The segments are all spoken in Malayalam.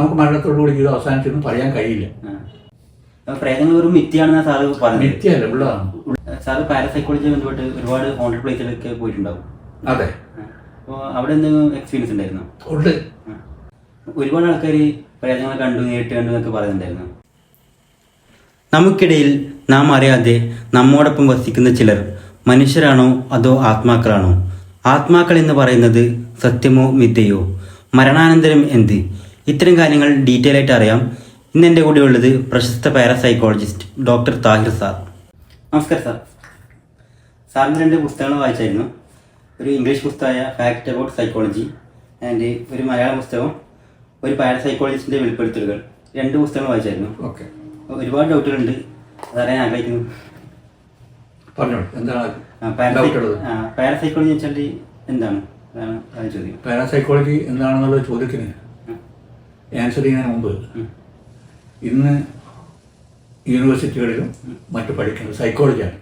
നമുക്ക് മരണത്തോടുകൂടി ജീവിതം അവസാനിച്ചെന്ന് പറയാൻ കഴിയില്ല. പ്രേതങ്ങൾ വെറും മിഥ്യയാണെന്നാണ് സാറ് പറഞ്ഞു മിഥ്യല്ല ഉള്ളതാണ് സാറ് പാരസൈക്കോളജിയെ ബന്ധപ്പെട്ട് ഒരുപാട് ഹോണ്ടഡ് പ്ലേസിലൊക്കെ പോയിട്ടുണ്ടാവും. അതെ. അപ്പോൾ അവിടെ എന്തെങ്കിലും എക്സ്പീരിയൻസ് ഉണ്ടായിരുന്നു? ഉണ്ട്. ഒരുപാട് ആൾക്കാർ പ്രേതങ്ങളെ കണ്ടു നേരിട്ട് കണ്ടു എന്നൊക്കെ പറയുന്നുണ്ടായിരുന്നു. നമുക്കിടയിൽ നാം അറിയാതെ നമ്മോടൊപ്പം വസിക്കുന്ന ചിലർ മനുഷ്യരാണോ അതോ ആത്മാക്കളാണോ? ആത്മാക്കൾ എന്ന് പറയുന്നത് സത്യമോ മിഥ്യയോ? മരണാനന്തരം എന്ത്? ഇത്തരം കാര്യങ്ങൾ ഡീറ്റെയിൽ ആയിട്ട് അറിയാം. ഇന്ന് എന്റെ കൂടെ ഉള്ളത് പ്രശസ്ത പാരസൈക്കോളജിസ്റ്റ് ഡോക്ടർ താഹിർ സാർ. നമസ്കാരം സാർ. സാറിന് രണ്ട് പുസ്തകങ്ങൾ വായിച്ചായിരുന്നു. ഒരു ഇംഗ്ലീഷ് പുസ്തകമായ ഫാക്ട് അബൌട്ട് സൈക്കോളജി ആൻഡ് ഒരു മലയാള പുസ്തകവും ഒരു പാരസൈക്കോളജിസ്റ്റിന്റെ വെളിപ്പെടുത്തലുകൾ. രണ്ട് പുസ്തകങ്ങൾ വായിച്ചായിരുന്നു. ഓക്കെ ഒരുപാട് ഡൗട്ടുകളുണ്ട് അതറിയാൻ ആഗ്രഹിക്കുന്നു. പാരസൈക്കോളജി വെച്ചാൽ എന്താണ്? ചോദ്യം. പാരാസൈക്കോളജി എന്താണെന്നുള്ള ചോദ്യത്തിന് ആൻസർ ചെയ്യുന്നതിന് മുമ്പ് ഇന്ന് യൂണിവേഴ്സിറ്റികളിലും മറ്റു പഠിക്കുന്നത് സൈക്കോളജിയാണ്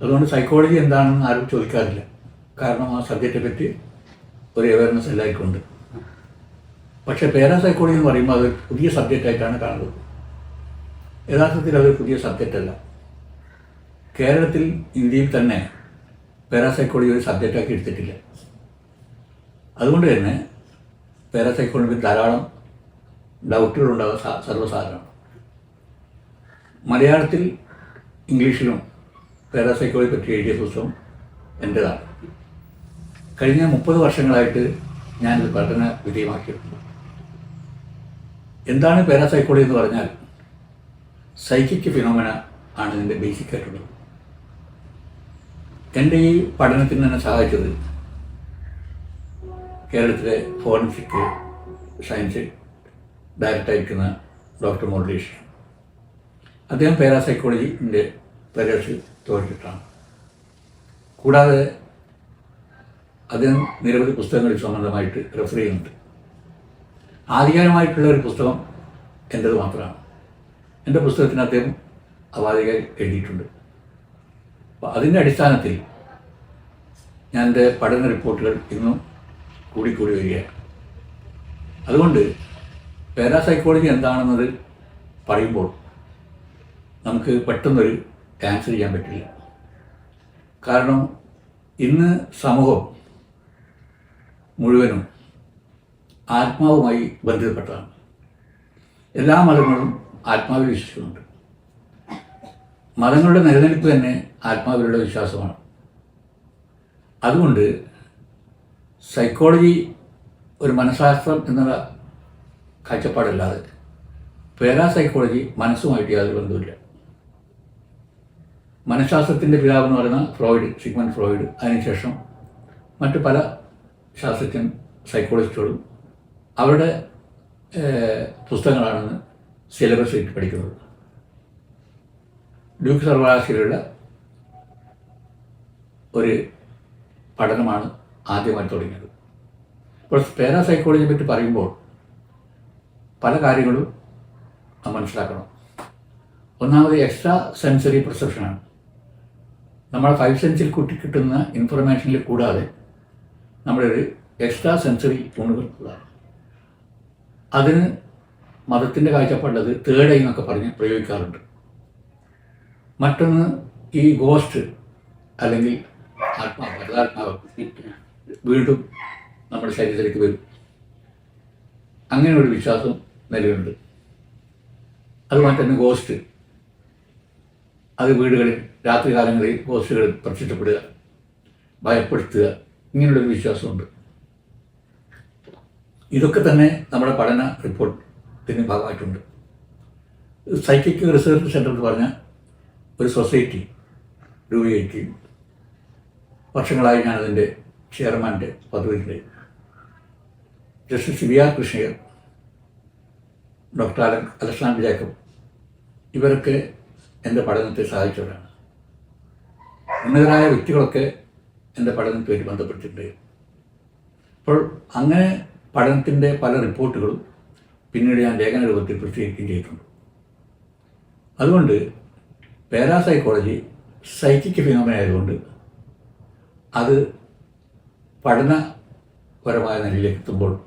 അതുകൊണ്ട് സൈക്കോളജി എന്താണെന്ന് ആരും ചോദിക്കാറില്ല. കാരണം ആ സബ്ജക്റ്റിനെ പറ്റി ഒരു അവയർനെസ് എല്ലാവർക്കും പക്ഷെ പക്ഷേ പാരാസൈക്കോളജി എന്ന് പറയുമ്പോൾ അത് പുതിയ സബ്ജക്റ്റായിട്ടാണ് കാണുന്നത്. യഥാർത്ഥത്തിൽ അതൊരു പുതിയ സബ്ജക്റ്റല്ല കേരളത്തിൽ ഇന്ത്യയിൽ തന്നെ പാരാസൈക്കോളജി ഒരു സബ്ജക്റ്റാക്കി എടുത്തിട്ടില്ല. അതുകൊണ്ട് തന്നെ പാരാസൈക്കോളജി ധാരാളം ഡൗട്ടുകളുണ്ടാകുക സാ- സർവസാധാരണമാണ് മലയാളത്തിൽ ഇംഗ്ലീഷിലും പാരാസൈക്കോളജി പറ്റി എഴുതിയ പുസ്തകം എന്റെതാണ് കഴിഞ്ഞ മുപ്പത് വർഷങ്ങളായിട്ട് ഞാനിത് പഠന വിധേയമാക്കിയിട്ടുണ്ട്. എന്താണ് പാരാസൈക്കോളജി എന്ന് പറഞ്ഞാൽ സൈക്കിക് ഫിനോമന ആണ് ഇതിന്റെ ബേസിക് ആയിട്ടുള്ളത്. എന്റെ ഈ പഠനത്തിന് തന്നെ സഹായിച്ചത് കേരളത്തിലെ ഫോറൻസിക് സയൻസ് ഡയറക്ടറായിരിക്കുന്ന ഡോക്ടർ മുരളീഷ് അദ്ദേഹം പാരാസൈക്കോളജിന്റെ പരിരക്ഷ തോറ്റിട്ടാണ് കൂടാതെ അദ്ദേഹം നിരവധി പുസ്തകങ്ങളിൽ സംബന്ധമായിട്ട് റെഫർ ചെയ്യുന്നുണ്ട്. ആധികാരികമായിട്ടുള്ള ഒരു പുസ്തകം എന്റേത് മാത്രമാണ്. എന്റെ പുസ്തകത്തിന് അദ്ദേഹം അവാധിക എഴുതിയിട്ടുണ്ട്. അപ്പോൾ അതിന്റെ അടിസ്ഥാനത്തിൽ ഞാൻ എന്റെ പഠന റിപ്പോർട്ടുകൾ ഇന്നും കൂടിക്കൂടി വരികയാണ് അതുകൊണ്ട് പാരാസൈക്കോളജി എന്താണെന്നത് പറയുമ്പോൾ നമുക്ക് പെട്ടെന്നൊരു ആൻസർ ചെയ്യാൻ പറ്റില്ല. കാരണം ഇന്ന് സമൂഹം മുഴുവനും ആത്മാവുമായി ബന്ധപ്പെട്ടതാണ് എല്ലാ മതങ്ങളും ആത്മാവിൽ വിശ്വസിക്കുന്നുണ്ട്. മതങ്ങളുടെ നിലനിൽപ്പ് തന്നെ ആത്മാവിലുള്ള വിശ്വാസമാണ്. അതുകൊണ്ട് സൈക്കോളജി ഒരു മനഃശാസ്ത്രം എന്നുള്ള കാഴ്ചപ്പാടല്ലാതെ പാരാസൈക്കോളജി മനസ്സുമായിട്ട് യാതൊരു ബന്ധമില്ല മനഃശാസ്ത്രത്തിന്റെ പിതാവ് എന്ന് പറയുന്ന ഫ്രോയിഡ് സിഗ്മൻ ഫ്രോയിഡ് അതിനുശേഷം മറ്റു പല ശാസ്ത്രജ്ഞൻ സൈക്കോളജിസ്റ്റുകളും അവരുടെ പുസ്തകങ്ങളാണെന്ന് സിലബസ് പഠിക്കുന്നത്. ഡ്യൂക്ക് സർവകലാശാലയുടെ ഒരു പഠനമാണ് ആദ്യമായി തുടങ്ങിയത്. അപ്പോൾ പാരാസൈക്കോളജിയെ പറ്റി പറയുമ്പോൾ പല കാര്യങ്ങളും മനസ്സിലാക്കണം. ഒന്നാമത് എക്സ്ട്രാ സെൻസറി പെർസെപ്ഷനാണ് നമ്മൾ ഫൈവ് സെൻസിൽ കൂട്ടി കിട്ടുന്ന ഇൻഫർമേഷനിൽ കൂടാതെ നമ്മുടെ ഒരു എക്സ്ട്രാ സെൻസറി ഉണർന്നതാണ് അതിന് മതത്തിന്റെ കാഴ്ചപ്പാടത് തേർഡ് ഐ എന്നൊക്കെ പറഞ്ഞ് പ്രയോഗിക്കാറുണ്ട്. മറ്റൊന്ന് ഈ ഗോസ്റ്റ് അല്ലെങ്കിൽ ആത്മാവ് പരതാത്മാവ് വീണ്ടും നമ്മുടെ ശരീരത്തിലേക്ക് വരും. അങ്ങനെ ഒരു വിശ്വാസം നിലവിലുണ്ട്. അതുപോലെ തന്നെ ഗോസ്റ്റ് അത് വീടുകളിൽ രാത്രി കാലങ്ങളിൽ ഗോസ്റ്റുകൾ പ്രത്യക്ഷപ്പെടുക ഭയപ്പെടുത്തുക ഇങ്ങനെയുള്ളൊരു വിശ്വാസമുണ്ട്. ഇതൊക്കെ തന്നെ നമ്മുടെ പഠന റിപ്പോർട്ടിന് ഭാഗമായിട്ടുണ്ട്. സൈക്കിക് റിസർച്ച് സെന്റർ എന്ന് പറഞ്ഞ ഒരു സൊസൈറ്റി രൂപീകരിക്കുകയും വർഷങ്ങളായി ഞാനതിന്റെ ചെയർമാന്റെ പദവിയിൽ justice V R Krishna Iyer doctor അല അലക്സാണ്ടർ ജാക്കബ് ഇവരൊക്കെ എന്റെ പഠനത്തെ സഹായിച്ചവരാണ്. ഉന്നതരായ വ്യക്തികളൊക്കെ എന്റെ പഠനത്തുമായിട്ട് ബന്ധപ്പെട്ടിട്ടുണ്ട്. അപ്പോൾ അങ്ങനെ പഠനത്തിന്റെ പല റിപ്പോർട്ടുകളും പിന്നീട് ഞാൻ ലേഖന രൂപത്തിൽ പ്രസിദ്ധീകരിക്കുകയും ചെയ്തിട്ടുണ്ട്. അതുകൊണ്ട് പാരാസൈക്കോളജി സൈക്കിക് ഫിനോമിന ആയതുകൊണ്ട് അത് പഠനപരമായ നിലയിലേക്ക് എത്തുമ്പോൾ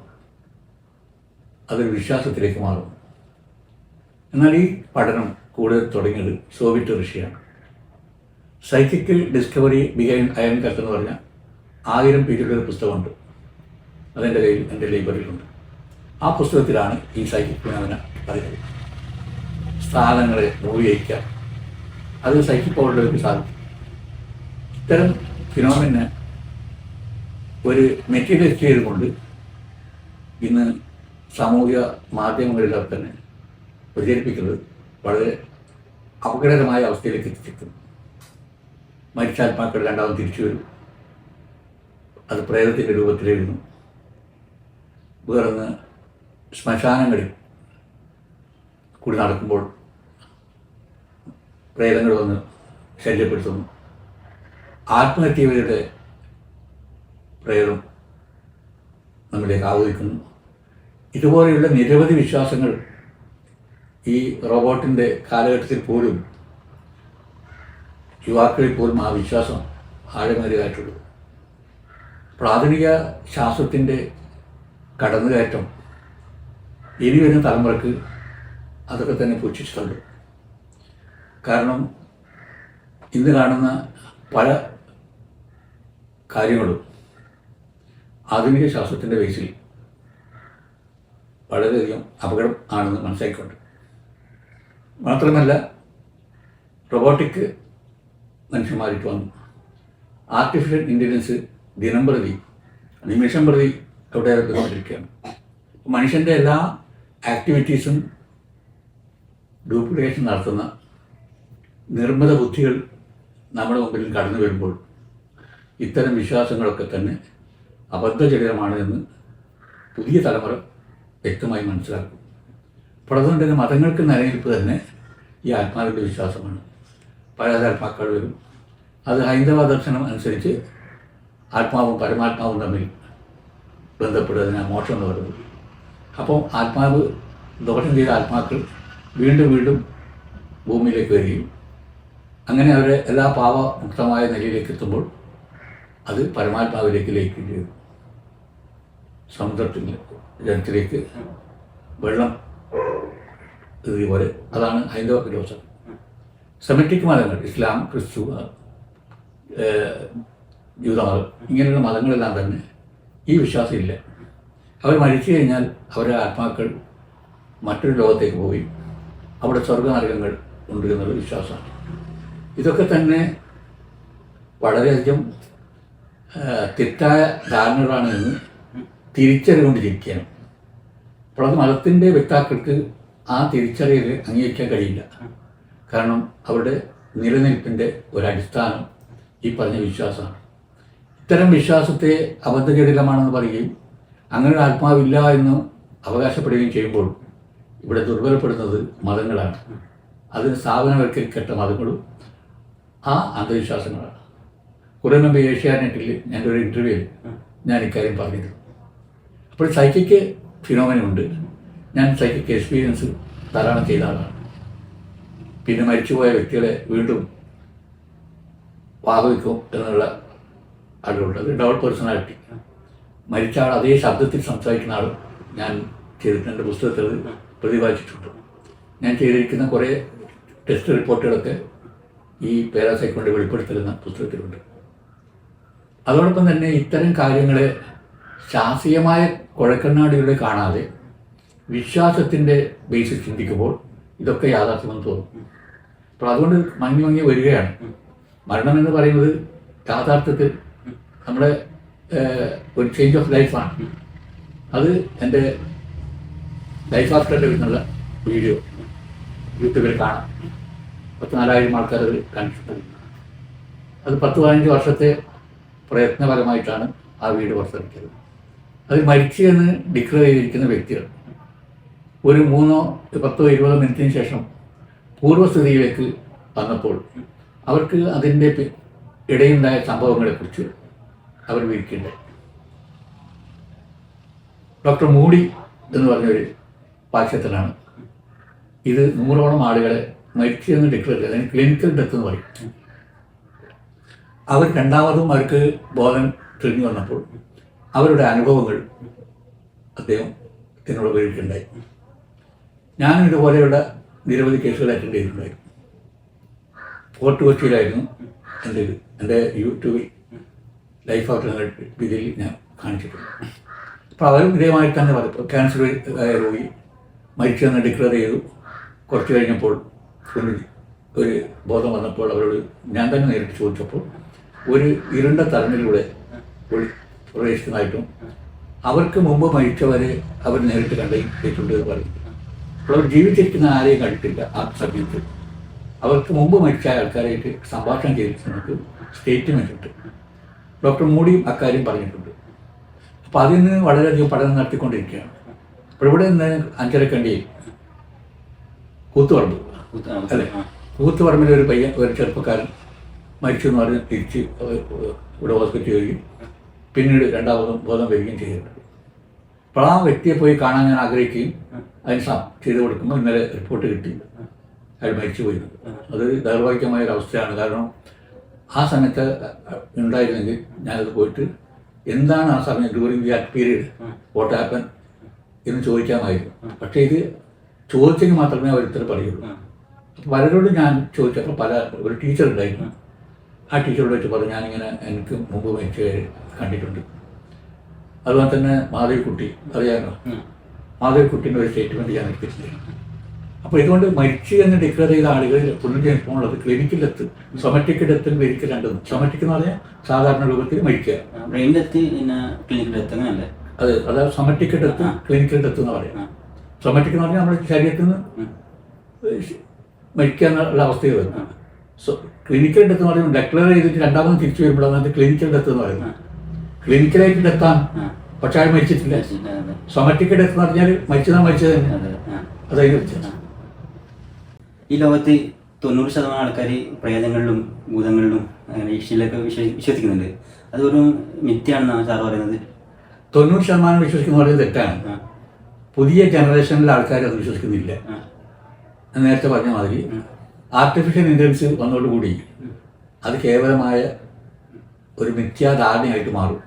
അതൊരു വിശ്വാസത്തിലേക്ക് മാറും. എന്നാൽ ഈ പഠനം കൂടുതൽ തുടങ്ങിയത് Soviet റഷ്യയാണ്. Psychical discovery behind iron curtain എന്ന് പറഞ്ഞ ആയിരം പേജുള്ള ഒരു പുസ്തകമുണ്ട്. അതെന്റെ കയ്യിൽ എന്റെ ലൈബ്രറിയിലുണ്ട്. ആ പുസ്തകത്തിലാണ് ഈ സൈക്കിക് വിനോദന പറയുന്നത് സ്ഥാനങ്ങളെ മൂവിയിക്കാം അത് സൈക്കിക് പവറിലേക്ക് സാധിക്കും. ഇത്തരം ഫിനോമിനെ ഒരു മെറ്റീരിയലിസ്റ്റ് ചെയ്തുകൊണ്ട് ഇന്ന് സാമൂഹിക മാധ്യമങ്ങളിലൊക്കെ തന്നെ പ്രചരിപ്പിക്കുന്നത് വളരെ അപകടകരമായ അവസ്ഥയിലേക്ക് എത്തിച്ചിരിക്കുന്നു മരിച്ചാത്മാക്കൾ രണ്ടാമത് തിരിച്ചു വരും. അത് പ്രേതത്തിന്റെ രൂപത്തിലിരുന്നു വേറൊന്ന് ശ്മശാനങ്ങളിൽ കൂടി നടക്കുമ്പോൾ പ്രേതങ്ങൾ വന്ന് ശല്യപ്പെടുത്തുന്നു. ആത്മഹത്യയുടെ പ്രേതം നമ്മളെ ആവദിക്കുന്നു ഇതുപോലെയുള്ള നിരവധി വിശ്വാസങ്ങൾ ഈ റോബോട്ടിന്റെ കാലഘട്ടത്തിൽ പോലും യുവാക്കളിൽ പോലും ആ വിശ്വാസം ആഴമേറിയതായിട്ടുള്ളത്. പ്രാഥമിക ശാസ്ത്രത്തിന്റെ കടന്നുകയറ്റം ഇനി വരുന്ന തലമുറയ്ക്ക് അതൊക്കെ തന്നെ പുച്ഛിച്ചിട്ടുണ്ട്. കാരണം ഇന്ന് കാണുന്ന പല കാര്യങ്ങളും ആധുനിക ശാസ്ത്രത്തിന്റെ ബേസിൽ വളരെയധികം അപകടം ആണെന്ന് മനസ്സിലാക്കിക്കൊണ്ട് മാത്രമല്ല റൊബോട്ടിക് മനുഷ്യന്മാരിട്ട് വന്നു. ആർട്ടിഫിഷ്യൽ ഇന്റലിജൻസ് ദിനം പ്രതി നിമിഷം പ്രതി അവിടെ കൊണ്ടിരിക്കുകയാണ് മനുഷ്യന്റെ എല്ലാ ആക്ടിവിറ്റീസും ഡ്യൂപ്ലിക്കേഷൻ നടത്തുന്ന നിർമ്മിത ബുദ്ധികൾ നമ്മുടെ മുമ്പിൽ കടന്നു വരുമ്പോൾ ഇത്തരം വിശ്വാസങ്ങളൊക്കെ തന്നെ അബദ്ധജടിതമാണ് എന്ന് പുതിയ തലമുറ വ്യക്തമായി മനസ്സിലാക്കും. പ്രധാനത്തിന്റെ മതങ്ങൾക്ക് നിലനിൽപ്പ് തന്നെ ഈ ആത്മാവിന്റെ വിശ്വാസമാണ്. പല ആത്മാക്കൾ വരും. അത് ഹൈന്ദവ ദർശനം അനുസരിച്ച് ആത്മാവും പരമാത്മാവും തമ്മിൽ ബന്ധപ്പെടുന്നതിനാണ് മോക്ഷം എന്ന് പറയുന്നത്. അപ്പോൾ ആത്മാവ് ദോഷം ചെയ്ത ആത്മാക്കൾ വീണ്ടും വീണ്ടും ഭൂമിയിലേക്ക് വരികയും അങ്ങനെ അവരെ എല്ലാ പാവമുക്തമായ നിലയിലേക്ക് എത്തുമ്പോൾ അത് പരമാത്മാവിലേക്ക് ലയിക്കുകയും ചെയ്തു സമുദ്രത്തിൽ ജലത്തിലേക്ക് വെള്ളം ഇതുപോലെ അതാണ് ഹൈന്ദവ ഫിലോസഫി. സെമറ്റിക് മതങ്ങൾ ഇസ്ലാം ക്രിസ്തു ജൂതമതം ഇങ്ങനെയുള്ള മതങ്ങളെല്ലാം തന്നെ ഈ വിശ്വാസം ഇല്ല അവർ മരിച്ചു കഴിഞ്ഞാൽ അവരുടെ ആത്മാക്കൾ മറ്റൊരു ലോകത്തേക്ക് പോയി. അവിടെ സ്വർഗനരകങ്ങൾ ഉണ്ട് എന്നുള്ള വിശ്വാസമാണ്. ഇതൊക്കെ തന്നെ വളരെയധികം തെറ്റായ ധാരണകളാണ് എന്ന് തിരിച്ചറിവുകൊണ്ടിരിക്കുകയാണ് അപ്പോൾ അത് മതത്തിന്റെ വ്യക്താക്കൾക്ക് ആ തിരിച്ചറിയൽ അംഗീകരിക്കാൻ കഴിയില്ല. കാരണം അവരുടെ നിലനിൽപ്പിന്റെ ഒരടിസ്ഥാനം ഈ പറഞ്ഞ വിശ്വാസമാണ്. ഇത്തരം വിശ്വാസത്തെ അബദ്ധജടിലമാണെന്ന് പറയുകയും അങ്ങനെ ആത്മാവില്ല എന്ന് അവകാശപ്പെടുകയും ചെയ്യുമ്പോൾ ഇവിടെ ദുർബലപ്പെടുന്നത് മതങ്ങളാണ്. അതിന് സ്ഥാപനവൽക്കരിക്കപ്പെട്ട മതങ്ങളും ആ അന്ധവിശ്വാസങ്ങളാണ്. കുറേ മുമ്പ് ഏഷ്യാനെറ്റിൽ ഞാൻ ഒരു ഇന്റർവ്യൂവിൽ ഞാൻ ഇക്കാര്യം പറഞ്ഞിരുന്നു. അപ്പോൾ സൈക്കിക്ക് ഫിനോമിനുണ്ട് ഞാൻ സൈക്കിക്ക് എക്സ്പീരിയൻസ് ധാരാളം ചെയ്ത ആളാണ്. പിന്നെ മരിച്ചുപോയ വ്യക്തികളെ വീണ്ടും വാഹവിക്കും എന്നുള്ള ആളുകളുണ്ട്. അത് ഡബിൾ പേഴ്സണാലിറ്റി മരിച്ച ആൾ അതേ ശബ്ദത്തിൽ സംസാരിക്കുന്ന ആൾ ഞാൻ ചെയ്തിട്ടുണ്ട്. എന്റെ പുസ്തകത്തിൽ പ്രതിപാദിച്ചിട്ടുണ്ട്. ഞാൻ ചെയ്തിരിക്കുന്ന കുറേ ടെസ്റ്റ് റിപ്പോർട്ടുകളൊക്കെ ഈ പേരാസൈക്കോണ്ടി വെളിപ്പെടുത്തലുന്ന പുസ്തകത്തിലുണ്ട്. അതോടൊപ്പം തന്നെ ഇത്തരം കാര്യങ്ങളെ ശാസ്ത്രീയമായ കുഴക്കണ്ണാടികളെ കാണാതെ വിശ്വാസത്തിന്റെ ബേസിൽ ചിന്തിക്കുമ്പോൾ ഇതൊക്കെ യാഥാർത്ഥ്യമെന്ന് തോന്നും. അപ്പോൾ അതുകൊണ്ട് മങ്ങി മങ്ങി വരികയാണ്. മരണം എന്ന് പറയുന്നത് യാഥാർത്ഥ്യത്തിൽ നമ്മുടെ ഒരു ചേഞ്ച് ഓഫ് ലൈഫാണ് അത് എന്റെ ലൈഫ് ആഫ്റ്റർ എന്നുള്ള വീഡിയോ യൂട്യൂബിൽ കാണാം. പത്തിനാലായിരം ആൾക്കാർ അത് കണ്ടിട്ടുണ്ട്. അത് പത്ത് പതിനഞ്ച് വർഷത്തെ പ്രയത്നപരമായിട്ടാണ് ആ വീട് പുറത്തിറക്കിയത്. അത് മരിച്ചു എന്ന് ഡിക്ലെയർ ചെയ്തിരിക്കുന്ന വ്യക്തികൾ. ഒരു മൂന്നോ പത്തോ ഇരുപതോ മിനിറ്റിന് ശേഷം പൂർവസ്ഥിതിയിലേക്ക് വന്നപ്പോൾ അവർക്ക് അതിന്റെ ഇടയുണ്ടായ സംഭവങ്ങളെക്കുറിച്ച് അവർ വിവരിക്കുന്നുണ്ട് ഡോക്ടർ മൂടി എന്ന് പറഞ്ഞൊരു പാശ്യത്തിലാണ് ഇത് നൂറോളം ആളുകളെ മരിച്ചു എന്ന് ഡിക്ലെയർ ചെയ്ത്. അതിന് ക്ലിനിക്കൽ ഡെത്ത് എന്ന് പറയും. അവർ രണ്ടാമതും അവർക്ക് ബോധം തെളിഞ്ഞു വന്നപ്പോൾ അവരുടെ അനുഭവങ്ങൾ അദ്ദേഹം എന്നോട് ഉപയോഗിക്കുകയുണ്ടായി ഞാനും ഇതുപോലെയുള്ള നിരവധി കേസുകൾ അറ്റൻഡ് ചെയ്തിട്ടുണ്ടായിരുന്നു ഫോർട്ട് കൊച്ചിയിലായിരുന്നു എന്റെ ഇത്. എന്റെ യൂട്യൂബിൽ ലൈഫ് ആഫ്റ്റർ ഇതിൽ ഞാൻ കാണിച്ചിട്ടുണ്ട്. അപ്പോൾ അവരും ഇതേമായി തന്നെ പറഞ്ഞു ക്യാൻസർ രോഗി മരിച്ചെന്ന് ഡിക്ലെയർ ചെയ്തു. കുറച്ച് കഴിഞ്ഞപ്പോൾ ഒരു ഒരു ബോധം വന്നപ്പോൾ അവരോട് ഞാൻ തന്നെ നേരിട്ട് ചോദിച്ചപ്പോൾ ഒരു ഇരുണ്ട ഒളി പ്രവേശിക്കുന്നതായിട്ടും അവർക്ക് മുമ്പ് മരിച്ചവരെ അവർ നേരിട്ട് കണ്ടിട്ടുണ്ട് എന്ന് പറയും. അപ്പോൾ അവർ ജീവിച്ചിരിക്കുന്ന ആരെയും കണ്ടിട്ടില്ല ആ സമയത്ത്. അവർക്ക് മുമ്പ് മരിച്ച ആൾക്കാരായിട്ട് സംഭാഷണം ചെയ്തിട്ടുണ്ട് സ്റ്റേറ്റ്മെന്റ് ഉണ്ട്. ഡോക്ടർ മോഡിയും അക്കാര്യം പറഞ്ഞിട്ടുണ്ട്. അപ്പോൾ അതിൽ നിന്ന് വളരെയധികം പഠനം നടത്തിക്കൊണ്ടിരിക്കുകയാണ്. അപ്പോൾ ഇവിടെ നിന്ന് അഞ്ചരക്കണ്ടി കൂത്തുപറമ്പ്. അല്ലേ? കൂത്തുപറമ്പിലെ ഒരു പയ്യൻ ഒരു ചെറുപ്പക്കാരൻ മരിച്ചു എന്ന് പറഞ്ഞ് തിരിച്ച് ഇവിടെ ഹോസ്പിറ്റലിൽ പിന്നീട് രണ്ടാമതും ബോധം വരികയും ചെയ്തിട്ടുണ്ട് അപ്പോൾ ആ വ്യക്തിയെ പോയി കാണാൻ ഞാൻ ആഗ്രഹിക്കുകയും അതിന് ചെയ്തു കൊടുക്കുമ്പോൾ ഇന്നലെ റിപ്പോർട്ട് കിട്ടി. അയാൾ മരിച്ചു പോയി അത് ദൗർഭാഗ്യമായ ഒരു അവസ്ഥയാണ്. കാരണം ആ സമയത്ത് ഉണ്ടായിരുന്നെങ്കിൽ ഞാനത് പോയിട്ട് എന്താണ് ആ സമയം during the period what happen എന്ന് ചോദിക്കാമായിരുന്നു. പക്ഷേ ഇത് ചോദിച്ചെങ്കിൽ മാത്രമേ അവർ പറയുള്ളൂ. അപ്പോൾ പലരോടും ഞാൻ ചോദിച്ചപ്പോൾ പല ഒരു ടീച്ചർ ഉണ്ടായിരുന്നു. ആ ടീച്ചറോട് വെച്ച് പറഞ്ഞു ഞാനിങ്ങനെ എനിക്ക് മുമ്പ് മരിച്ചവരെ കണ്ടിട്ടുണ്ട്. അതുപോലെ തന്നെ മാധവിക്കുട്ടി അറിയാമല്ലോ? മാധവിക്കുട്ടിന്റെ ഒരു സ്റ്റേറ്റ്മെന്റ് ഞാൻ എടുത്തിട്ടില്ല? അപ്പോൾ ഇതുകൊണ്ട് മരിച്ചു എന്ന് ഡിക്ലെയർ ചെയ്ത ആളുകളിൽ പുനർജനിപ്പുള്ളത് ക്ലിനിക്കൽ ഡെത്ത് സൊമറ്റിക് ഡെത്തും ക്ലിനിക്കൽ രണ്ടും സൊമറ്റിക് എന്ന് പറഞ്ഞാൽ സാധാരണ രൂപത്തിൽ മരിക്കുക. അങ്ങനല്ലേ അത് അതായത് സൊമറ്റിക് ഡെത്ത് ക്ലിനിക്കിൽ ഡെത്ത് എന്ന് പറയാം. സൊമറ്റിക് എന്ന് പറഞ്ഞാൽ നമ്മുടെ ശരീരത്തിൽ നിന്ന് മരിക്കുക എന്നുള്ള അവസ്ഥയിൽ വരുന്നത്. സോ ക്ലിനിക്കൽ ഡെത്ത് എന്ന് പറയുമ്പോൾ ഡെക്ലെയർ ചെയ്തിട്ട് രണ്ടാമത് തിരിച്ചു വരുമ്പോഴാണ് അത് ക്ലിനിക്കൽ ഡെത്ത് എന്ന് പറയുന്നത്. ക്ലിനിക്കലായിട്ട് ഡെത്താണ് പക്ഷെ അയാൾ മരിച്ചിട്ടില്ല. സൊമറ്റിക് ഡെത്ത് എന്ന് പറഞ്ഞാൽ മരിച്ചതാ മരിച്ചത് അതായത് വ്യത്യാസം. ഈ ലോകത്ത് തൊണ്ണൂറ് ശതമാനം ആൾക്കാർ പ്രേതങ്ങളിലും ഭൂതങ്ങളിലും ഈശ്വരിലൊക്കെ വിശ്വ വിശ്വസിക്കുന്നുണ്ട്. അത് ഒരു മിഥ്യയാണെന്നാണ് സാർ പറയുന്നത്. തൊണ്ണൂറ് ശതമാനം വിശ്വസിക്കുന്ന പറയുന്നത് തെറ്റാണ്. പുതിയ ജനറേഷനിലെ ആൾക്കാർ അത് വിശ്വസിക്കുന്നില്ല. നേരത്തെ പറഞ്ഞ മാതിരി ആർട്ടിഫിഷ്യൽ ഇന്റലിജൻസ് വന്നതോടുകൂടി അത് കേവലമായ ഒരു മിഥ്യാധാരണയായിട്ട് മാറും.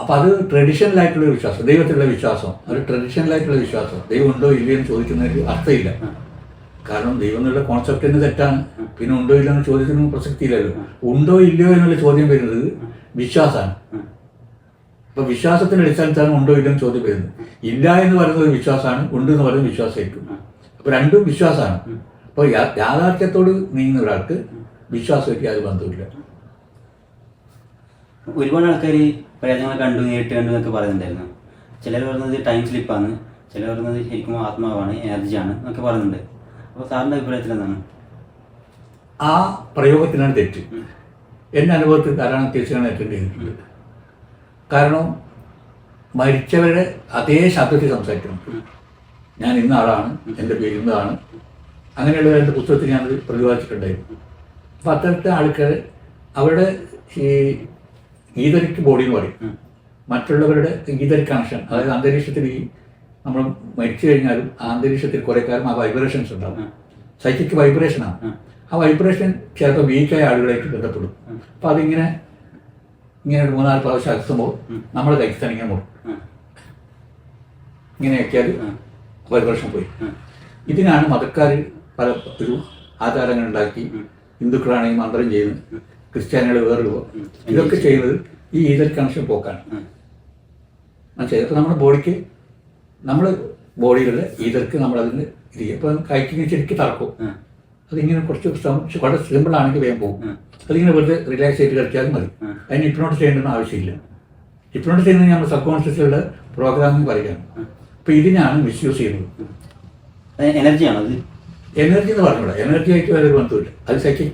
അപ്പം അത് ട്രഡീഷണലായിട്ടുള്ള ഒരു വിശ്വാസം ദൈവത്തിലുള്ള വിശ്വാസം അത് ട്രഡീഷണലായിട്ടുള്ള വിശ്വാസം. ദൈവം ഉണ്ടോ ഇല്ലയോ എന്ന് ചോദിക്കുന്നതിൽ അർത്ഥമില്ല. കാരണം ദൈവം എന്നുള്ള കോൺസെപ്റ്റ് തന്നെ തെറ്റാണ്. പിന്നെ ഉണ്ടോ ഇല്ലയോ എന്ന ചോദ്യത്തിനും പ്രസക്തിയില്ലല്ലോ. ഉണ്ടോ ഇല്ലയോ എന്നുള്ള ചോദ്യം വരുന്നത് വിശ്വാസമാണ്. അപ്പൊ വിശ്വാസത്തിന്റെ അടിസ്ഥാനത്താണ് ഉണ്ടോ ഇല്ലയോ എന്ന് ചോദ്യം വരുന്നത്. ഇല്ല എന്ന് പറയുന്നത് ഒരു വിശ്വാസമാണ് ഉണ്ട് എന്ന് പറയുന്നത് വിശ്വാസമായിരിക്കും. അപ്പോൾ രണ്ടും വിശ്വാസമാണ്. അപ്പോൾ യാഥാർത്ഥ്യത്തോട് നീങ്ങുന്ന ഒരാൾക്ക് വിശ്വാസമായിട്ട് യാതൊരു ബന്ധമില്ല ഒരുപാട് ആൾക്കാർ പ്രേതങ്ങളെ കണ്ടു നേരിട്ട് കണ്ടു എന്നൊക്കെ പറയുന്നുണ്ടായിരുന്നു. ചിലർ പറയുന്നത് ടൈം സ്ലിപ്പാണ് ചിലർ പറയുന്നത് ശരിക്കും ആത്മാവാണ് എനർജിയാണ് എന്നൊക്കെ പറയുന്നുണ്ട്. അപ്പോൾ സാറിന്റെ അഭിപ്രായത്തിൽ എന്താണ്? ആ പ്രയോഗത്തിനാണ് തെറ്റ്. എന്റെ അനുഭവത്തിൽ ധാരാളം കേസുകളാണ് അറ്റൻഡ് ചെയ്തിട്ടുണ്ട്. കാരണം മരിച്ചവരുടെ അതേ ശബ്ദത്തിൽ സംസാരിക്കണം. ഞാൻ ഇന്ന ആളാണ് എന്റെ പേര് ഇന്നതാണ് അങ്ങനെയുള്ള എന്റെ പുസ്തകത്തിൽ ഞാൻ പ്രതിപാദിച്ചിട്ടുണ്ടായിരുന്നു. അപ്പോൾ അത്തരത്തെ ആൾക്കാർ അവരുടെ ഈ ഈതരിക്ക് ബോഡി എന്ന് പറയും. മറ്റുള്ളവരുടെ ഈതരി കണക്ഷൻ അതായത് അന്തരീക്ഷത്തിൽ ഈ നമ്മൾ മരിച്ചു കഴിഞ്ഞാലും ആ അന്തരീക്ഷത്തിൽ കുറേ കാലം ആ വൈബ്രേഷൻസ് ഉണ്ടാവും. സൈക്കിക്ക് വൈബ്രേഷനാണ് ആ വൈബ്രേഷൻ ചിലപ്പോൾ വീക്കായ ആളുകളായിട്ട് ബന്ധപ്പെടും. അപ്പം അതിങ്ങനെ ഇങ്ങനെ ഒരു മൂന്നാൽ പ്രാവശ്യം അകത്തുമ്പോൾ നമ്മൾ തന്നെ ഇങ്ങനെ മുറും ഇങ്ങനെയൊക്കെയാൽ വൈബ്രേഷൻ പോയി. ഇതിനാണ് മതക്കാർ പല ഒരു ആചാരങ്ങൾ ഉണ്ടാക്കി ഹിന്ദുക്കളാണെങ്കിൽ മന്ത്രം ചെയ്യുന്നു. ക്രിസ്ത്യാനികൾ വേറൊരു ഇതൊക്കെ ചെയ്യുന്നത് ഈ ഈതൽ കണക്ഷൻ പോക്കാണ്. മനസ്സിലായി അപ്പോൾ നമ്മുടെ ബോഡിക്ക് നമ്മൾ ബോഡിയിലുള്ള ഈതർക്ക് നമ്മൾ അതിന് ഇത് ചെയ്യും. അപ്പോൾ കൈക്ക് ശരിക്കും തറക്കും. അതിങ്ങനെ കുറച്ച് വളരെ സിമ്പിൾ ആണെങ്കിൽ വേഗം പോകും അതിങ്ങനെ വെറുതെ റിലാക്സ് ചെയ്ത് കളിച്ചാലും മതി. അതിന് ഹിപ്നോട്ട് ചെയ്യേണ്ടെന്ന് ആവശ്യമില്ല. ഹിപ്നോട്ട് ചെയ്യുന്നത് നമ്മൾ സബ് കോൺഷ്യസിലുള്ള പ്രോഗ്രാമിംഗ് പറയുകയാണ്. അപ്പോൾ ഇതിനാണ് മിസ്യൂസ് ചെയ്യുന്നത്. എനർജിയാണ് എനർജി എന്ന് പറഞ്ഞൂടാ എനർജി ആയിട്ട് വേറെ ബന്ധമില്ല അത് സൈക്കിക്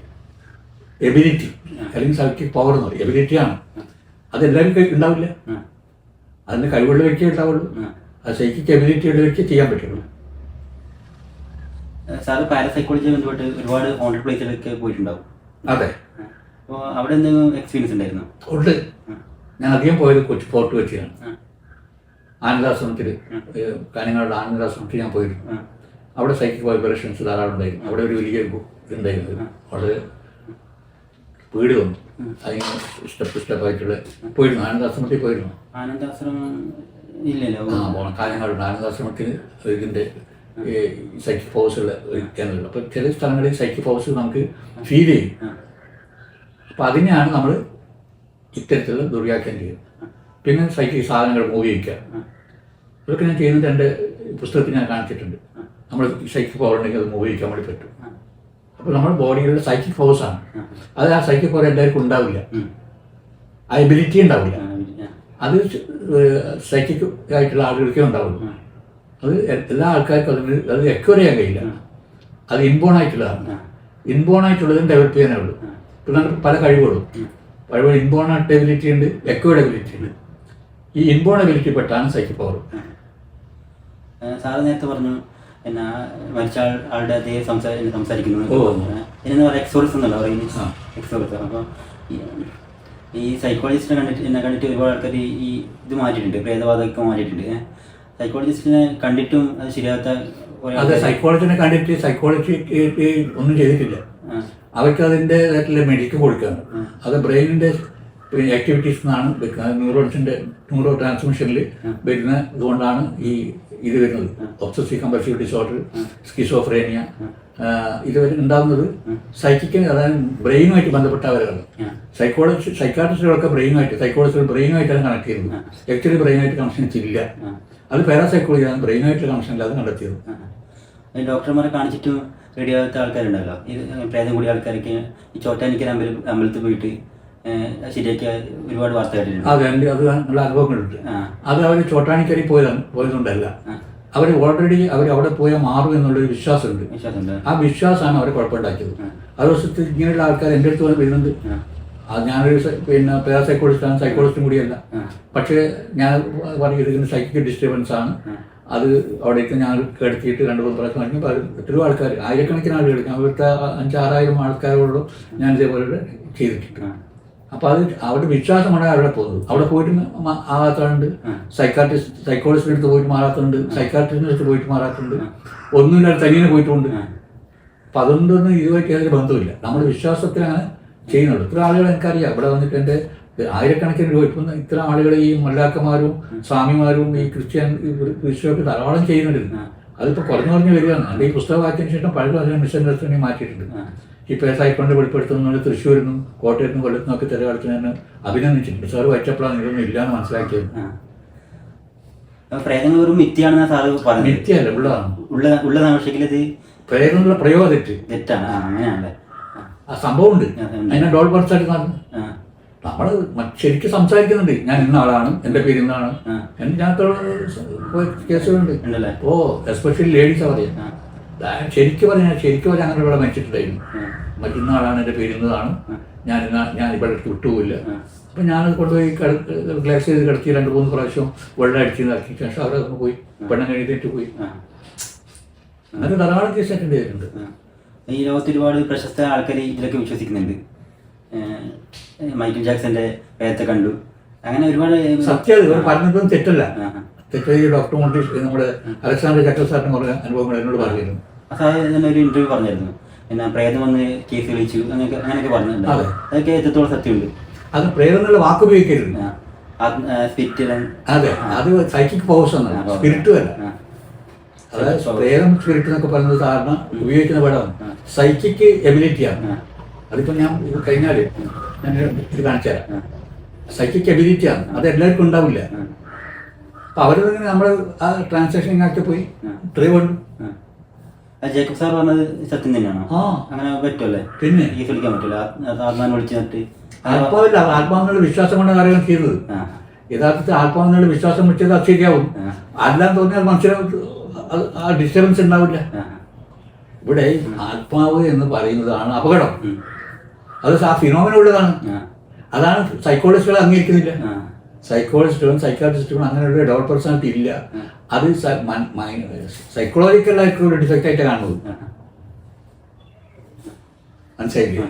എബിലിറ്റി അല്ലെങ്കിൽ സൈക്കിക് പവർ എന്ന് പറയും. എബിലിറ്റിയാണ് അതെല്ലാവരും ഉണ്ടാവില്ല. അതിന് കഴിവുള്ള വ്യക്തി ഉണ്ടാവുള്ളൂ. അത് സൈക്കിക് എബിലിറ്റി ഉള്ള വ്യക്തി ചെയ്യാൻ പറ്റുള്ളൂ. സാറ് പാരസൈക്കോളജി ബന്ധപ്പെട്ട് ഒരുപാട് ഹോണ്ടഡ് പ്ലേസിലൊക്കെ പോയിട്ടുണ്ടാവും. അതെ. അപ്പോൾ അവിടെ എന്തെങ്കിലും എക്സ്പീരിയൻസ് ഉണ്ടായിരുന്നോ? ഉണ്ട്. ഞാൻ അധികം പോയത് കൊച്ചി ഫോർട്ട് കൊച്ചിയാണ്. ആനന്ദാശ്രമത്തിൽ കാഞ്ഞങ്ങാട് ആനന്ദാശ്രമത്തിൽ ഞാൻ പോയിരുന്നു. അവിടെ സൈക്കിക് വൈബ്രേഷൻസ് ധാരാളം ഉണ്ടായിരുന്നു. അവിടെ ഒരു വലിയ ഇതുണ്ടായിരുന്നു വളരെ വീട് വന്നു. അതിന് സ്റ്റെപ്പ് സ്റ്റെപ്പായിട്ടുള്ള പോയിരുന്നു. ആനന്ദാശ്രമത്തിൽ പോയിരുന്നു. ആനന്ദാശ്രമം ഇല്ലല്ലോ. ആ പോണം. കാഞ്ഞങ്ങാടുണ്ട്. ആനന്ദാശ്രമത്തിൽ ഇതിന്റെ സൈക്കിൾ പവേഴ്സുള്ള ഉള്ള കേന്ദ്രം അപ്പോൾ ചില സ്ഥലങ്ങളിൽ സൈക്കിൾ പവേഴ്സ് നമുക്ക് ഫീൽ ചെയ്യും. അപ്പം അതിനെയാണ് നമ്മൾ ഇത്തരത്തിലുള്ള ദുർവ്യാഖ്യാനം ചെയ്യുന്നത്. പിന്നെ സൈക്കിൾ സാധനങ്ങൾ മൂവ് ചെയ്യിക്കുക ഇതൊക്കെ ഞാൻ ചെയ്യുന്നത് രണ്ട് പുസ്തകത്തിൽ ഞാൻ കാണിച്ചിട്ടുണ്ട്. നമ്മൾ സൈക്കിൾ പവർ ഉണ്ടെങ്കിൽ അത് മൂവ് ചെയ്യിക്കാൻ വേണ്ടി പറ്റും. അപ്പോൾ നമ്മുടെ ബോഡിയിലുള്ള സൈക്കിക് ഫോഴ്സ് ആണ്. അത് ആ സൈക്കിക് പവർ എല്ലാവർക്കും ഉണ്ടാവില്ല. അബിലിറ്റി എബിലിറ്റി ഉണ്ടാവില്ല. അത് സൈക്കിക് ആയിട്ടുള്ള ആളുകൾക്കേ ഉണ്ടാവുള്ളൂ. അത് എല്ലാ ആൾക്കാർക്കും അതിന് അത് എക്വർ ചെയ്യാൻ കഴിയില്ല. അത് ഇൻബോൺ ആയിട്ടുള്ളതാണ്. ഇൻബോൺ ആയിട്ടുള്ളതും ഡെവലപ്പ് ചെയ്യാനേ ഉള്ളൂ. പിന്നെ നമുക്ക് പല കഴിവുകളും. കഴിവ് ഇൻബോൺ ആയിട്ട് എബിലിറ്റി ഉണ്ട് എക്വയർഡ് എബിലിറ്റി ഉണ്ട്. ഈ ഇൻബോൺ എബിലിറ്റി പെട്ടാണ് സൈക്കിക് പവർ സാറ് നേരത്തെ പറഞ്ഞു എന്നാ മരിച്ച ആളുടെ അതേ സംസാരം സംസാരിക്കുന്നു. എന്നു പറയാം എക്സോറിസ് എന്നല്ല പറയുന്നത് ആ. എക്സോറിസ് അപ്പോൾ ഈ സൈക്കോളജിസ്റ്റിനെ കണ്ടിട്ട് എന്നെ കണ്ടിട്ട് ഒരുപാട് ആൾക്കാർ ഈ ഇത് മാറ്റിയിട്ടുണ്ട് പ്രേതവാദമൊക്കെ മാറ്റിയിട്ടുണ്ട്. സൈക്കോളജിസ്റ്റിനെ കണ്ടിട്ടും അത് ശരിയാത്ത അതെ സൈക്കോളജിനെ കണ്ടിട്ട് സൈക്കോളജി ഒന്നും ചെയ്തിട്ടില്ല. അവയ്ക്ക് അവർക്ക് അതിന്റെതായിട്ടുള്ള മെഡിക്കൽ കൊടുക്കാണ്. അത് ബ്രെയിനിന്റെ ആക്ടിവിറ്റീസ് നിന്നാണ് ന്യൂറോൺസിന്റെ ന്യൂറോ ട്രാൻസ്മിഷനിൽ വരുന്ന ഇതുകൊണ്ടാണ് ഈ ഇത് വരുന്നത്. ഒബ്സസീവ് കമ്പൽസീവ് ഡിസോർഡർ സ്കിസോഫ്രേനിയ ഇത് ഉണ്ടാകുന്നത് സൈക്കിക്കിന് അതായത് ബ്രെയിനുമായിട്ട് ബന്ധപ്പെട്ടവരാണ് സൈക്കോളജി സൈക്കാട്രിസ്റ്റുകളൊക്കെ ബ്രെയിനുമായിട്ട് സൈക്കോളജിസ്റ്റുകൾ ബ്രെയിനുമായിട്ടാണ് കണക്ട് ചെയ്യുന്നത്. ആക്ച്വലി ബ്രെയിനായിട്ട് കണക്ഷൻ ഇല്ല അത് പാരാസൈക്കോളജിയാണ് ബ്രെയിനായിട്ട് കണക്ഷൻ ഇല്ലാതെ കണ്ടെത്തിയത് ഡോക്ടർമാരെ കാണിച്ചിട്ട് റെഡിയാകാത്ത ആൾക്കാരുണ്ടല്ലോ. ഇത് പ്രേതം കൂടിയ ആൾക്കാരൊക്കെ ഈ ചോറ്റാനിക്കൽ അമ്പലം അമ്പലത്തിൽ പോയിട്ട് ശരിയാക്കിയ ഒരുപാട് അതെ എന്റെ അത് നല്ല അനുഭവങ്ങളുണ്ട്. അത് അവർ ചോട്ടാണിക്കരി പോയതാണ് പോയതുകൊണ്ടല്ല. അവർ ഓൾറെഡി അവർ അവിടെ പോയാൽ മാറും എന്നുള്ളൊരു വിശ്വാസമുണ്ട്. വിശ്വാസമുണ്ട്. ആ വിശ്വാസമാണ് അവരെ കുഴപ്പമുണ്ടാക്കിയത്. ആ. ദിവസത്തിൽ ഇങ്ങനെയുള്ള ആൾക്കാർ എന്റെ അടുത്ത് വന്ന് വരുന്നുണ്ട്. അത് ഞാനൊരു പിന്നെ പേര സൈക്കോളജിസ്റ്റാണ് സൈക്കോളജിസ്റ്റും കൂടിയല്ല. പക്ഷേ ഞാൻ പറയുന്നത് സൈക്കിക് ഡിസ്റ്റർബൻസ് ആണ്. അത് അവിടേക്ക് ഞാൻ കിടത്തിയിട്ട് രണ്ട് മൂന്ന് പ്രാവശ്യം കഴിഞ്ഞപ്പോൾ അത് എത്രയോ ആൾക്കാർ ആയിരക്കണക്കിന് ആളുകൾ ഞാൻ അവിടുത്തെ അഞ്ചാറായിരം ആൾക്കാരോടും ഞാൻ ഇതേപോലെ ചെയ്തിട്ടുണ്ട്. അപ്പോൾ അത് അവരുടെ വിശ്വാസമാണ് അവിടെ പോകുന്നത് അവിടെ പോയിട്ട് ആകാത്തതുണ്ട് സൈക്കാട്രിസ്റ്റ് സൈക്കോളജിസ്റ്റിന്റെ അടുത്ത് പോയിട്ട് മാറാത്തതുണ്ട്. സൈക്കാട്രിസ്റ്റിന്റെ അടുത്ത് പോയിട്ട് മാറാത്തതുണ്ട്. ഒന്നുമില്ലാതെ തനിയെ പോയിട്ടുണ്ട്. അപ്പം അതുകൊണ്ടൊന്നും ഇതുമായിട്ട് യാതൊരു ബന്ധമില്ല. നമ്മുടെ വിശ്വാസത്തിലാണ് ചെയ്യുന്നത്. ഇത്ര ആളുകൾ എനിക്കറിയാം. ഇവിടെ വന്നിട്ട് എന്റെ ആയിരക്കണക്കിന് രൂപ ഇപ്പം ഇത്ര ആളുകൾ ഈ മല്ലാക്കന്മാരും സ്വാമിമാരും ഈ ക്രിസ്ത്യൻ ക്രിസ്ത്യനൊക്കെ ധാരാളം ചെയ്യുന്നുണ്ട്. അതിപ്പോൾ കുറഞ്ഞു കുറഞ്ഞു വരികയാണ്. അല്ലെങ്കിൽ ഈ പുസ്തകം വായിച്ചതിന് ശേഷം പഴയ അതിനെ മിഷൻ ദർശനം മാറ്റിയിട്ടുണ്ട്. ഈ പേസായിക്കൊണ്ട് വെളിപ്പെടുത്തുന്നത് തൃശ്ശൂരിൽ നിന്നും കോട്ടയത്തും നിന്നും കൊല്ലത്തു നിന്നൊക്കെ ഞാൻ അഭിനന്ദിച്ചിട്ടുണ്ട്. സാർ വായിച്ചപ്പോഴാണ് ഇതൊന്നും ഇല്ലാന്ന് മനസ്സിലാക്കിയത്. പ്രേതങ്ങൾ സാറ് ഉള്ളതാണ്. ഉള്ള ഉള്ളതാണ് പക്ഷേ ഇത്? പ്രേരണമുള്ള പ്രയോഗം തെറ്റ്. തെറ്റാണ്. ആ അങ്ങനെയാണല്ലേ. ആ, ആ ഉണ്ട്. അതിനെ ഡോൾ ബർത്തായിട്ട് നമ്മൾ ശരിക്കും സംസാരിക്കുന്നുണ്ട്. ഞാൻ ഇന്ന ആളാണ് എന്റെ പേര് ഇന്നാണ് ഞാൻ കേസുകളുണ്ട്. ഓ എസ്പെഷ്യലി ലേഡീസാ പറയാം. ശരിക്കും പറഞ്ഞാൽ ശരിക്കും പറഞ്ഞാൽ അങ്ങനെ ഇവിടെ മരിച്ചിട്ടുണ്ടായിരുന്നു. മറ്റന്നാളാണ് മറ്റൊന്ന ആളാണ് എന്റെ പേര് ഇന്നതാണ്. ഞാൻ ഞാൻ ഇവിടെ വിട്ടുപോയില്ല. അപ്പം ഞാനത് കൊണ്ടുപോയി റിലാക്സ് ചെയ്ത് കിടത്തി രണ്ട് മൂന്ന് പ്രാവശ്യം വെള്ളം അടിച്ച് ഇതാക്കി ശേഷം അവിടെ പോയി. പെണ്ണം കഴിഞ്ഞിട്ട് പോയി. അങ്ങനെ ധാരാളം കേസ് അറ്റൻഡ് ചെയ്തിട്ടുണ്ട് ഈ ലോകത്ത് ഒരുപാട് പ്രശസ്ത ആൾക്കാർ ഇതിലൊക്കെ വിശ്വസിക്കുന്നുണ്ട്. മൈക്കിൾ ജാക്സന്റെ പേരത്തെ കണ്ടു. അങ്ങനെ ഒരുപാട് സത്യം പറഞ്ഞതൊന്നും തെറ്റല്ല. ആ, ആ. തെറ്റ് ഈ ഡോക്ടർ മോണ്ടി നമ്മുടെ അലക്സാണ്ടർ ചക്രസാറിന് കുറേ അനുഭവങ്ങൾ എന്നോട് പറഞ്ഞിരുന്നു. ഒരു ഇന്റർവ്യൂ പറഞ്ഞായിരുന്നു. എന്നാ പ്രേതം വന്ന് കേസ് വിളിച്ചു അങ്ങനെയൊക്കെ അങ്ങനെയൊക്കെ പറഞ്ഞിട്ടുണ്ട്. അതെ. അതൊക്കെ എത്രത്തോളം സത്യമുണ്ട്. അത് പ്രേതം എന്നുള്ള വാക്ക് ഉപയോഗിക്കരുത്. സ്പിരിറ്റ് അതെ അത്. സൈക്കിക് പവേഴ്സ് എന്നാണ് സ്പിരിറ്റ് അല്ല. അതായത് പ്രേതം സ്പിരിറ്റ് എന്നൊക്കെ പറയുന്നത് സാധാരണ ഉപയോഗിക്കുന്ന പടമാണ് സൈക്കിക് എബിലിറ്റിയാണ് അതിപ്പോ ഞാൻ ഇത് കഴിഞ്ഞാൽ ഞാൻ ഇത് കാണിച്ചു തരാം. സൈക്കിക് എബിലിറ്റിയാണ് അത് എല്ലാവർക്കും ഉണ്ടാവില്ല. അപ്പൊ അവരിങ്ങനെ നമ്മൾ ആ ട്രാൻസാക്ഷൻ ആക്കി പോയി? ട്രൈ കൊണ്ടു ജേക്കബ് സാർ പറഞ്ഞത് സത്യം തന്നെയാണോ. ആ. അങ്ങനെ പറ്റുമല്ലേ പിന്നെ? ഈ ഫിലിക്കാൻ പറ്റില്ല ആത്മാവിനെ വിളിച്ചു ആത്മാവില്ല ആത്മാവിനുള്ള വിശ്വാസം കൊണ്ട് കാര്യങ്ങൾ ചെയ്തത്. യഥാർത്ഥത്തിൽ ആത്മാവിനുള്ള വിശ്വാസം വെച്ചത് അത് ശരിയാവും. അല്ലാന്ന് തോന്നിയാൽ മനുഷ്യന് ആ ഡിസ്റ്റർബൻസ് ഉണ്ടാവില്ല. ഇവിടെ ആത്മാവ് എന്ന് പറയുന്നതാണ് അപകടം. അത് ആ ഫിനോമിനുള്ളതാണ് അതാണ് സൈക്കോളജിസ്റ്റുകൾ അംഗീകരിക്കുന്നില്ല. സൈക്കോളജിസ്റ്റുകളും സൈക്കാട്രിസ്റ്റുകളും അങ്ങനെയുള്ള ഡബിൾ പേഴ്സണാലിറ്റി ഇല്ല. അത് സൈക്കോളജിക്കലായിട്ടുള്ള ഒരു ഡിഫക്റ്റ് കാണുന്നത്. മനസ്സിലായില്ലേ.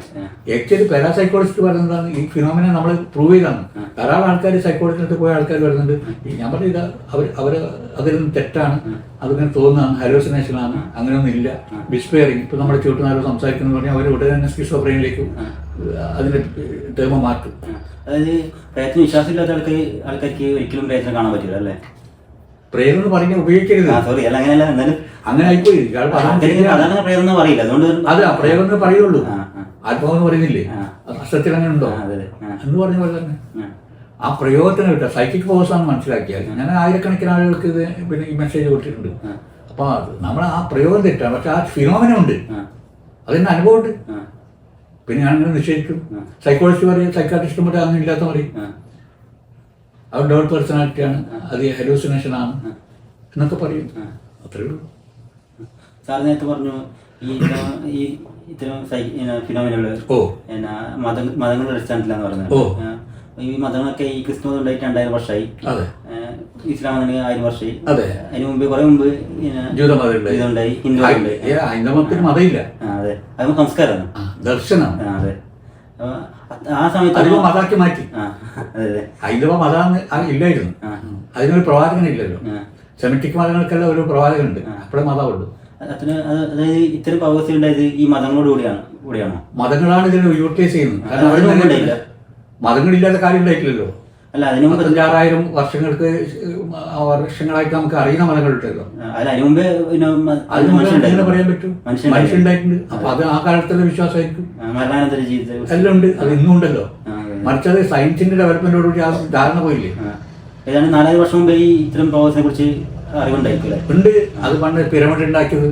ആക്ച്വലി പാരാസൈക്കോളജിസ്റ്റ് പറയുന്നതാണ് ഈ ഫിനോമിന നമ്മൾ പ്രൂവ് ചെയ്താണ്. ധാരാളം ആൾക്കാർ സൈക്കോളജിനകത്ത് പോയ ആൾക്കാർ വരുന്നുണ്ട്. ഞാൻ പറഞ്ഞ ഇത് അവർ അവർ അതിലൊന്നും തെറ്റാണ്. അതിങ്ങനെ തോന്നുന്നതാണ് ഹലോസിനേഷൻ ആണ്. അങ്ങനെയൊന്നും ഇല്ല. ബിസ്പെയറിങ് ഇപ്പൊ നമ്മുടെ ചുട്ടുനാരോ സംസാരിക്കുന്നു പറഞ്ഞാൽ അവർ ഉടനെ തന്നെ സ്കിസ് ഓപ്പറേഷനിലേക്ക് അതിന്റെ ടേമ മാറ്റും. അതായത് പ്രയത്നം വിശ്വാസമില്ലാത്ത ആൾക്കാർ ആൾക്കാർക്ക് ഒരിക്കലും പ്രയത്നം കാണാൻ പറ്റില്ല അല്ലേ? എന്ന് പറഞ്ഞ് ഉപയോഗിക്കരുത്. സോറി അല്ല അങ്ങനെയല്ല എന്തായാലും അങ്ങനെ ആയിപ്പോയി. പ്രേതം എന്ന് പറയില്ല. അതുകൊണ്ട് അതെ എന്ന് പറയുള്ളൂ. ആത്മാവ് എന്ന് പറയുന്നില്ലേ? അസത്യം അസത്യത്തിൽ അങ്ങനെ ഉണ്ടോ? എന്ന് പറഞ്ഞ പോലെ തന്നെ ആ. പ്രയോഗത്തിന് കിട്ടുക സൈക്കിക് ഫോഴ്സ് ആണ് മനസ്സിലാക്കിയാൽ. ഞാൻ ആയിരക്കണക്കിന് ആളുകൾക്ക് ഇത് പിന്നെ ഈ മെസ്സേജ് കൊടുത്തിട്ടുണ്ട്. അപ്പൊ നമ്മൾ ആ പ്രയോഗം തെറ്റാണ്. പക്ഷെ ആ ഫിനോമിന ഉണ്ട്. അതിന് അനുഭവമുണ്ട്. പിന്നെ ഞാൻ നിശ്ചയിക്കും. ആ. സൈക്കോളജിസ്റ്റ് പറയും സൈക്കാട്രിസ്റ്റ് മറ്റേ അങ്ങനെ ഇല്ലാത്ത പറയും. ആ. ഡബിൾ പേഴ്സണാലിറ്റിയാണ്. അത് ഹലൂസിനേഷൻ ആണ് എന്നൊക്കെ പറയും അത്രേ ഉള്ളൂ. സാർ നേരത്തെ പറഞ്ഞു ഈ ഈ ഇത്തരം ഫിനോമിനുകൾ ഓ. പിന്നെ മത മതങ്ങളുടെ അടിസ്ഥാനത്തിലാന്ന് പറഞ്ഞത്. ഈ മതങ്ങളൊക്കെ ഈ ക്രിസ്തു ഉണ്ടായിട്ട് രണ്ടായിരം വർഷമായി ഇസ്ലാം ആണെങ്കിൽ ആയിരം വർഷമായി അതെ. അതിന് മുമ്പ് കുറെ മുമ്പ് ഉണ്ടായി. ഹിന്ദു മതമില്ല. അതെ. അത് സംസ്കാരമാണ്. ദർശനം. അത്. ആ സമയത്ത് അതിപ്പോ മതാക്കി മാറ്റി. ആ അതെ അതെ ഹൈന്ദവ മതാന്ന് ഇല്ലായിരുന്നു. അതിനൊരു പ്രവാചകനില്ലല്ലോ ഇല്ലല്ലോ. സെമിറ്റിക് മതങ്ങൾക്കെല്ലാം ഒരു പ്രവാചകനുണ്ട്. അപ്പോഴേ മതമുള്ളൂ അതിന് അത് അതായത് ഇത്തരം പവേഴ്സ് ഉണ്ടായത് ഈ മതങ്ങളോട് കൂടിയാണ് കൂടിയാണോ? മതങ്ങളാണ് ഇതിനെ യൂട്ടിലൈസ് ചെയ്യുന്നത്. മതങ്ങളില്ലാത്ത കാര്യം ഉണ്ടായിട്ടില്ലല്ലോ. അല്ല അതിനു മുമ്പ് പതിനാറായിരം വർഷങ്ങൾക്ക് വർഷങ്ങളായിട്ട് നമുക്ക് അറിയുന്ന മലകളുണ്ടല്ലോ അല്ല അതിനു മുമ്പേ ഉണ്ടായിരുന്നു. പറയാൻ പറ്റും? ഉണ്ടായിട്ടുണ്ട് അപ്പൊ അത് ആ കാലത്തുള്ള വിശ്വാസമായിരിക്കും. മരണാനന്തര ജീവിതത്തെ എല്ലാം ഉണ്ട്. അത് ഇന്നും ഉണ്ടല്ലോ. മറിച്ചത് സയൻസിന്റെ ഡെവലപ്മെന്റോടുകൂടി ആ ധാരണ പോയില്ലേ. ഏതാണ്ട് നാലായിരം വർഷം മുമ്പ് ഈ ഇത്തരം പവേഴ്സിനെ കുറിച്ച് അറിവുണ്ടായിരിക്കും ഉണ്ട്. അത് പണ്ട് പിരമിഡ് ഉണ്ടാക്കിയത്.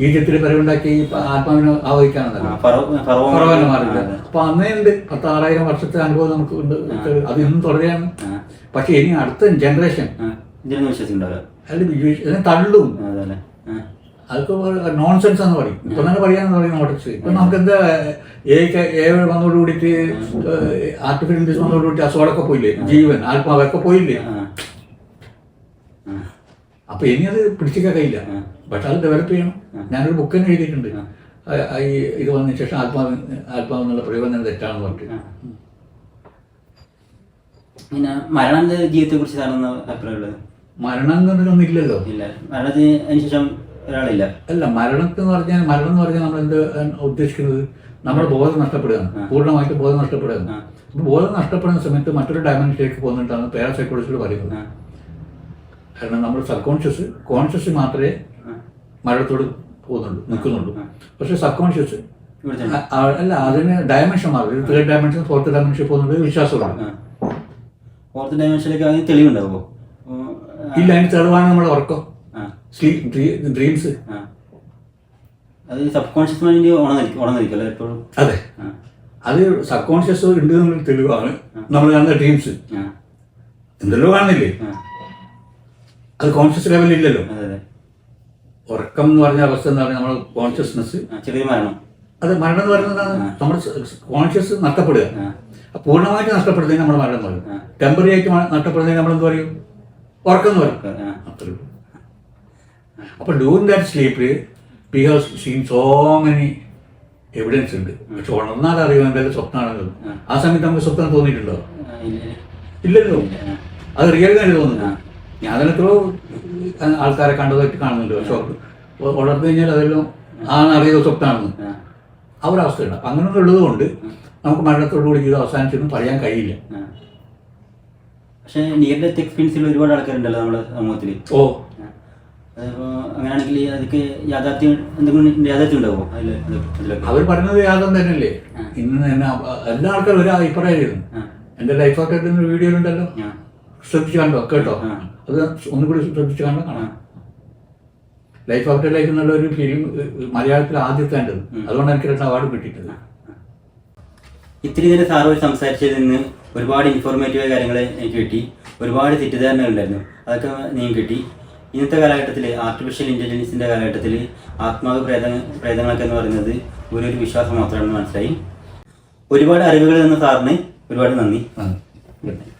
ഈജിപ്തിൽ പിരമിഡ് ഉണ്ടാക്കി ആത്മാവിനെ ആവഹിക്കാണെന്നല്ലോ. അപ്പൊ അന്നേ ഉണ്ട് പത്ത് വർഷത്തെ അനുഭവം നമുക്ക് ഉണ്ട്. അത് ഇന്നും തുടരുകയാണ്. പക്ഷെ ഇനി അടുത്ത ജനറേഷൻ. തള്ളും. ആ, നോൺ സെൻസ്. അതൊക്കെ എന്ന് പറയും. ഇപ്പൊ തന്നെ പറയാന്ന് പറയും ഓട്ടക്സ് ഇപ്പൊ നമുക്ക് എന്താ ഏ ഏ വന്നോട് കൂടിയിട്ട് ആർട്ടിഫിഷ്യൽ വന്നോട് കൂടിയിട്ട് അസുഖമൊക്കെ പോയില്ലേ? ജീവൻ ആത്മാവൊക്കെ പോയില്ലേ. അപ്പൊ ഇനി അത് പിടിച്ചിക്കാൻ കഴിയില്ല. പക്ഷെ അത് ഡെവലപ്പ് ചെയ്യണം. ഞാനൊരു ബുക്ക് തന്നെ എഴുതിയിട്ടുണ്ട്. ഈ ഇത് വന്നതിന് ശേഷം ആത്മാവ് ആത്മാവ് എന്നുള്ള പ്രയോഗം തെറ്റാണെന്ന് പറഞ്ഞിട്ട്. പിന്നെ മരണം ജീവിതത്തെ കുറിച്ച് സാറൊന്ന് അഭിപ്രായമുള്ളത്? മരണം എന്ന് ഇല്ലല്ലോ ഇല്ല. മരണത്തിന് ശേഷം ഒരാളില്ല. അല്ല മരണത്തിൽ എന്ന് പറഞ്ഞാൽ മരണം എന്ന് പറഞ്ഞാൽ നമ്മൾ എന്ത് ഉദ്ദേശിക്കുന്നത്? നമ്മുടെ ബോധം നഷ്ടപ്പെടുകയാണ്. പൂർണമായിട്ട് ബോധം നഷ്ടപ്പെടുകയാണ്. ബോധം നഷ്ടപ്പെടുന്ന സമയത്ത് മറ്റൊരു ഡയമെൻഷനിലേക്ക് പോകുന്നുണ്ടാണ് പാരാസൈക്കോളജിയിൽ പറയുന്നത്. കാരണം നമ്മൾ സബ് കോൺഷ്യസ് കോൺഷ്യസ് മാത്രമേ. മരണത്തോട് പോകുന്നുള്ളൂ നിൽക്കുന്നുള്ളൂ പക്ഷെ സബ് കോൺഷ്യസ് അല്ല അതിന് ഡയമെൻഷൻ മാറും തേർഡ് ഡയമെൻഷൻ ഫോർത്ത് ഡയമെൻഷൻ പോകുന്നത് വിശ്വാസമാണ്. ഫോർത്ത് ഡയമെൻഷനിലേക്ക് അതിന് തെളിവുണ്ടാവുമോ. ഇല്ല അതിന് തെളിവാണ് നമ്മുടെ ഉറക്കം സ്ലീപ് ഡ്രീംസ്. അത് സബ് കോൺഷ്യസ് മൈൻഡ് ഉണർന്നിരിക്കും അല്ലേ എപ്പോഴും അതെ. അത് സബ് കോൺഷ്യസ് ഉണ്ട് എന്നുള്ള തെളിവാണ് നമ്മൾ കാണുന്ന ഡ്രീംസ്. എന്തെല്ലോ കാണുന്നില്ലേ. അത് കോൺഷ്യസ് ലെവലിൽ ഇല്ലല്ലോ. ഉറക്കം എന്ന് പറഞ്ഞ അവസ്ഥ എന്ന് പറഞ്ഞാൽ നമ്മൾ കോൺഷ്യസ്നെസ് അത് മരണം എന്ന് പറയുന്നത് നമ്മുടെ കോൺഷ്യസ് നഷ്ടപ്പെടുക. പൂർണമായിട്ട് നഷ്ടപ്പെടുന്നതിന് നമ്മൾ മരണം എന്ന് പറയും. ടെമ്പററി ആയിട്ട് നഷ്ടപ്പെടുന്നതിന് നമ്മൾ എന്ത് പറയും? ഉറക്കം എന്ന് പറയും. അപ്പൊ doing that സ്ലീപ്പിൽ we have seen so many evidence ഉണ്ട്. പക്ഷെ ഉണർന്നാൽ അറിയാം എന്തായാലും സ്വപ്നമാണെന്ന് ആ. സമയത്ത് നമുക്ക് സ്വപ്നം തോന്നിയിട്ടുണ്ടോ. ഇല്ലല്ലോ. അത് റിയൽ കാര്യം തോന്നുന്നു ഞാൻ എത്രയോ ആൾക്കാരെ കണ്ടതായിട്ട് കാണുന്നുണ്ട് പക്ഷെ വളർന്നു കഴിഞ്ഞാൽ അതെല്ലാം ആ അറിയുക സ്വപ്നമാണെന്ന് ആ. ഒരു അവസ്ഥയുണ്ട്. അപ്പം അങ്ങനെ ഉള്ളത് കൊണ്ട് നമുക്ക് മരണത്തോടുകൂടി ജീവിതം അവസാനിച്ചൊന്നും പറയാൻ കഴിയില്ല. പക്ഷേ നിയർ ഡെത്ത് എക്സ്പീരിയൻസിൽ ഒരുപാട് ആൾക്കാരുണ്ടല്ലോ നമ്മുടെ സമൂഹത്തിൽ ഓ. അങ്ങനെയാണെങ്കിൽ അതൊക്കെ യാഥാർത്ഥ്യം എന്തെങ്കിലും യാഥാർത്ഥ്യം ഉണ്ടാവുമോ അവർ പറയുന്നത് യാഥം തന്നെയല്ലേ? ഇന്ന് തന്നെ എല്ലാ ആൾക്കാരും ഒരു അഭിപ്രായമായിരുന്നു എന്റെ ലൈഫ് ഒക്കെ ഒരു വീഡിയോ ആ. ശ്രദ്ധിച്ച് കണ്ടോ കേട്ടോ അത് ഒന്നും കൂടി ശ്രദ്ധിച്ച് കണ്ടോ കാണാം. ലൈഫ് ആഫ്റ്റർ ലൈഫ് എന്നുള്ള ഒരു ഫിലിം മലയാളത്തിൽ ആദ്യത്തെ കണ്ടത് അതുകൊണ്ട് എനിക്ക് രണ്ട് അവാർഡ് കിട്ടിയിട്ടില്ല. ഇത്തിരി നേരം സാറോട് സംസാരിച്ചതിൽ നിന്ന് ഒരുപാട് ഇൻഫോർമേറ്റീവ് കാര്യങ്ങൾ എനിക്ക് കിട്ടി. ഒരുപാട് തെറ്റിദ്ധാരണകളുണ്ടായിരുന്നു അതൊക്കെ നീ കിട്ടി. ഇന്നത്തെ കാലഘട്ടത്തിൽ ആർട്ടിഫിഷ്യൽ ഇന്റലിജൻസിന്റെ കാലഘട്ടത്തിൽ ആത്മാവ് പ്രേത പ്രേതങ്ങളൊക്കെ എന്ന് പറയുന്നത് ഒരു ഒരു വിശ്വാസം മാത്രമാണെന്ന് മനസ്സിലായി. ഒരുപാട് അറിവുകൾ തന്ന സാറിന് ഒരുപാട് നന്ദി. Good night